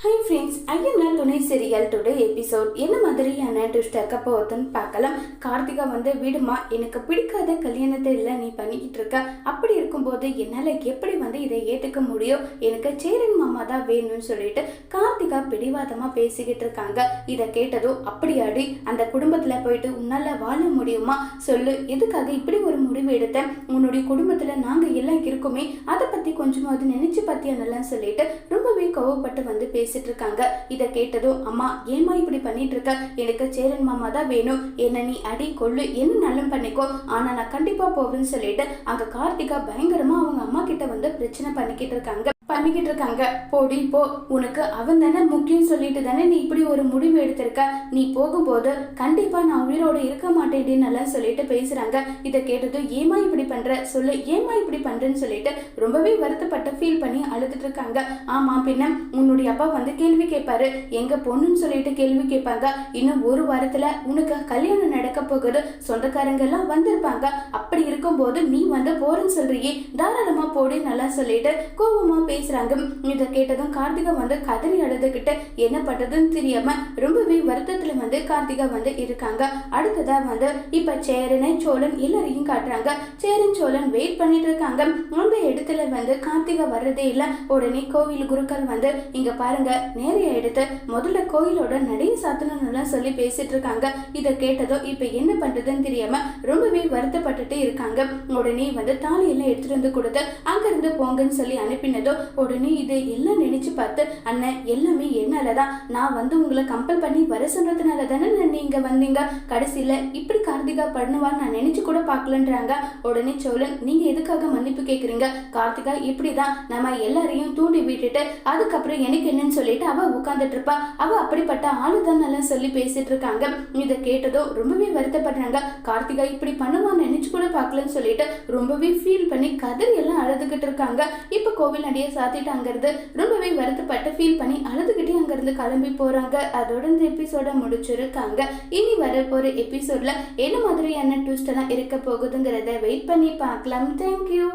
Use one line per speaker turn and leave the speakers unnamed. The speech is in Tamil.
はい。ஹாய் ஃப்ரெண்ட்ஸ் ஐயனா துணை சீரியல் டுடே எபிசோட் என்ன மாதிரியான ட்விஸ்ட் இருக்க போகுதுன்னு பார்க்கலாம். கார்த்திகா வந்து விடுமா எனக்கு பிடிக்காத கல்யாணத்தை இல்லை நீ பண்ணிக்கிட்டு இருக்க. அப்படி இருக்கும்போது என்னால் எப்படி வந்து இதை ஏற்றுக்க முடியும்? எனக்கு சேரன் மாமா தான் வேணும்னு சொல்லிட்டு கார்த்திகா பிடிவாதமாக பேசிக்கிட்டு இருக்காங்க. இதை கேட்டதும் அப்படியாடி அந்த குடும்பத்தில் போயிட்டு உன்னால் வாழ முடியுமா? சொல்லு எதுக்காக இப்படி ஒரு முடிவு எடுத்தேன் உன்னுடைய குடும்பத்தில் நாங்கள் எல்லாம் இருக்கோமே அதை பற்றி கொஞ்சமாவது நினச்சி பார்த்தியா நல்லா? சொல்லிட்டு ரொம்பவே கோவப்பட்டு வந்து பேசிட்டு இருக்காங்க இதை கேட்டதும் அம்மா ஏமா இப்படி பண்ணிட்டு இருக்க எனக்கு சேரன் மாமா தான் வேணும். என்ன நீ அடி கொள்ளு என்ன நல்லம் பண்ணிக்கோ. ஆனா நான் கண்டிப்பா போவேன்னு சொல்லிட்டு அங்க கார்த்திகா பயங்கரமா அவங்க அம்மா கிட்ட வந்து பிரச்சனை பண்ணிக்கிட்டு இருக்காங்க பண்ணிக்கிட்டு இருக்காங்க போடி போ. உனக்கு அவன் தானே முக்கியம் சொல்லிட்டு தானே நீ இப்படி ஒரு முடிவு எடுத்திருக்க? நீ போகும்போது கண்டிப்பா நான் உயிரோட இருக்க மாட்டேன் நல்லா சொல்லிட்டு பேசுறாங்க. இதை கேட்டதும் ஏமா இப்படி பண்ற? சொல்லு. ஏமா இப்படி பண்றேன்னு சொல்லிட்டு ரொம்பவே வருத்தப்பட்டு ஃபீல் பண்ணி அழுதுட்டு இருக்காங்க ஆமா பின்ன உன்னுடைய அப்பா வந்து கேள்வி கேட்பாரு. எங்க பொண்ணுன்னு சொல்லிட்டு கேள்வி கேட்பாங்க. இன்னும் ஒரு வாரத்துல உனக்கு கல்யாணம் நடக்க போகுது. சொந்தக்காரங்க எல்லாம் வந்திருப்பாங்க. அப்படி இருக்கும்போது நீ வந்து போறேன்னு சொல்றியே. தாராளமா போடி நல்லா சொல்லிட்டு கோபமா பேசுறாங்க. இதை கேட்டதும் கார்த்திகா வந்து கதறி அழுதுகிட்டு என்ன பண்றதுன்னு தெரியாம ரொம்பவே வருத்தத்துல வந்து கார்த்திகா வந்து இருக்காங்க. அடுத்ததா வந்து இப்ப சேரனை சோழன் எல்லாரையும் காட்டுறாங்க. சேரன் சோழன் வெயிட் பண்ணிட்டு இருக்காங்க. அந்த இடத்துல வந்து கார்த்திகா வர்றதே இல்ல. உடனே கோவில் குருக்கள் வந்து இங்க பாருங்க நேரைய எடுத்து முதல்ல கோயிலோட நடைய சாத்தணும்னு சொல்லி பேசிட்டு இருக்காங்க. இதை கேட்டதும் இப்ப என்ன பண்றதுன்னு தெரியாம ரொம்பவே வருத்தப்பட்டுட்டு இருக்காங்க. உடனே வந்து தாலியெல்லாம் எடுத்துட்டு வந்து கொடுத்து அங்கிருந்து போங்கன்னு சொல்லி அனுப்பினதும் உடனே இது எல்லாம் நினைச்சு பார்த்து அண்ணன் எல்லாமே என்னாலதான்? நான் வந்து உங்களை கம்பல் பண்ணி வர சொன்னதுனால தானே நீங்க வந்தீங்க? கடைசியில இப்படி கார்த்திகா பண்ணுவான்னு நான் நினைச்சு கூட பார்க்கலன்றாங்க. உடனே சோழன் நீங்க எதுக்காக மன்னிப்பு கேட்குறீங்க கார்த்திகா இப்படிதான். நம்ம எல்லாரையும் தூண்டி விட்டுட்டு அதுக்கப்புறம் எனக்கு என்னன்னு சொல்லிட்டு அவ உட்காந்துட்டு இருப்பா. அவ அப்படிப்பட்ட ஆளுதான் நல்லா சொல்லி பேசிட்டு இருக்காங்க. இதை கேட்டதோ ரொம்பவே வருத்தப்படுறாங்க. கார்த்திகா இப்படி பண்ணுவான்னு நினைச்சு கூட பார்க்கலன்னு சொல்லிட்டு ரொம்பவே ஃபீல் பண்ணி கதறி எல்லாம் அழுதுகிட்டு இருக்காங்க. இப்ப கோவில் நடிகை சாத்திட்டு அங்கிருந்து ரொம்பவே வருத்தப்பட்டு ஃபீல் பண்ணி அழுதுகிட்டே அங்கிருந்து கிளம்பி போறாங்க. அதோட இந்த எபிசோட முடிச்சிருக்காங்க. இனி வர போற எபிசோட்ல என்ன மாதிரியான ட்விஸ்ட் எல்லாம் இருக்க போகுதுங்கிறத வெயிட் பண்ணி பார்க்கலாம். தேங்க்யூ